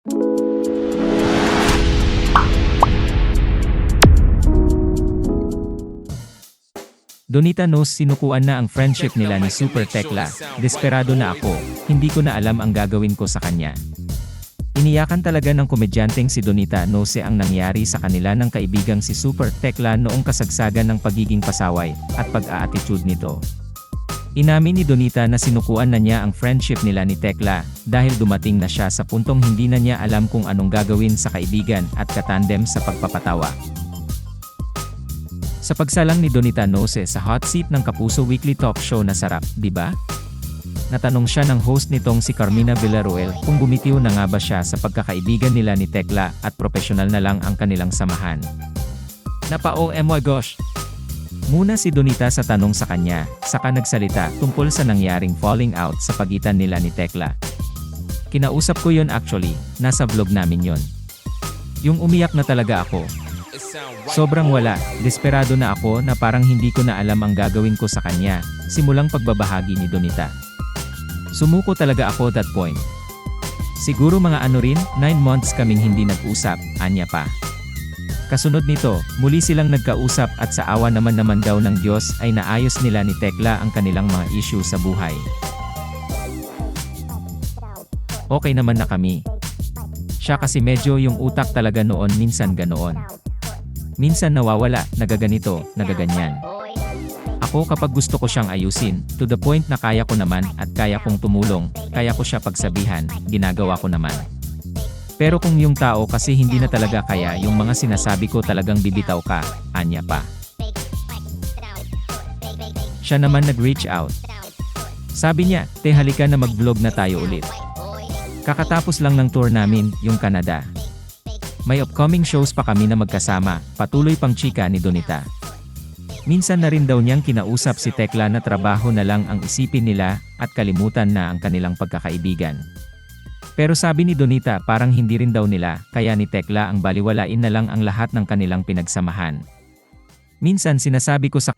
Donita knows sinukuan na ang friendship nila ni Super Tekla. Desperado na ako, hindi ko na alam ang gagawin ko sa kanya. Iniyakan talaga ng komedyanteng si Donita Nose ang nangyari sa kanila ng kaibigang si Super Tekla noong kasagsagan ng pagiging pasaway at pag-a-attitude nito. Inamin ni Donita na sinukuan na niya ang friendship nila ni Tekla dahil dumating na siya sa puntong hindi na niya alam kung anong gagawin sa kaibigan at katandem sa pagpapatawa. Sa pagsalang ni Donita Nose sa hot seat ng Kapuso Weekly Talk Show na sarap, di ba? Natanong siya ng host nitong si Carmina Villaruel kung bumitiw na nga ba siya sa pagkakaibigan nila ni Tekla at profesional na lang ang kanilang samahan. Napa oh gosh! Muna si Donita sa tanong sa kanya, saka nagsalita tungkol sa nangyaring falling out sa pagitan nila ni Tekla. Kinausap ko yon actually, nasa vlog namin yon. Yung umiyak na talaga ako, Sobrang wala, desperado na ako na parang hindi ko na alam ang gagawin ko sa kanya, simulang pagbabahagi ni Donita. Sumuko talaga ako that point. Siguro mga ano rin, 9 months kaming hindi nag-usap, anya pa. Kasunod nito, muli silang nagkausap at sa awa naman naman daw ng Diyos ay naayos nila ni Tekla ang kanilang mga issue sa buhay. Okay naman na kami. Siya kasi medyo yung utak talaga noon minsan ganoon. Minsan nawawala, nagaganito, nagaganyan. Ako kapag gusto ko siyang ayusin, to the point na kaya ko naman at kaya kong tumulong, kaya ko siya pagsabihan, ginagawa ko naman. Pero kung yung tao kasi hindi na talaga kaya yung mga sinasabi ko talagang bibitaw ka, anya pa. Siya naman nag-reach out. Sabi niya, te halika na mag-vlog na tayo ulit. Kakatapos lang ng tour namin, yung Canada. May upcoming shows pa kami na magkasama, patuloy pang chika ni Donita. Minsan na rin daw niyang kinausap si Tekla na trabaho na lang ang isipin nila at kalimutan na ang kanilang pagkakaibigan. Pero sabi ni Donita parang hindi rin daw nila, kaya ni Tekla ang baliwalain na lang ang lahat ng kanilang pinagsamahan. Minsan sinasabi ko sa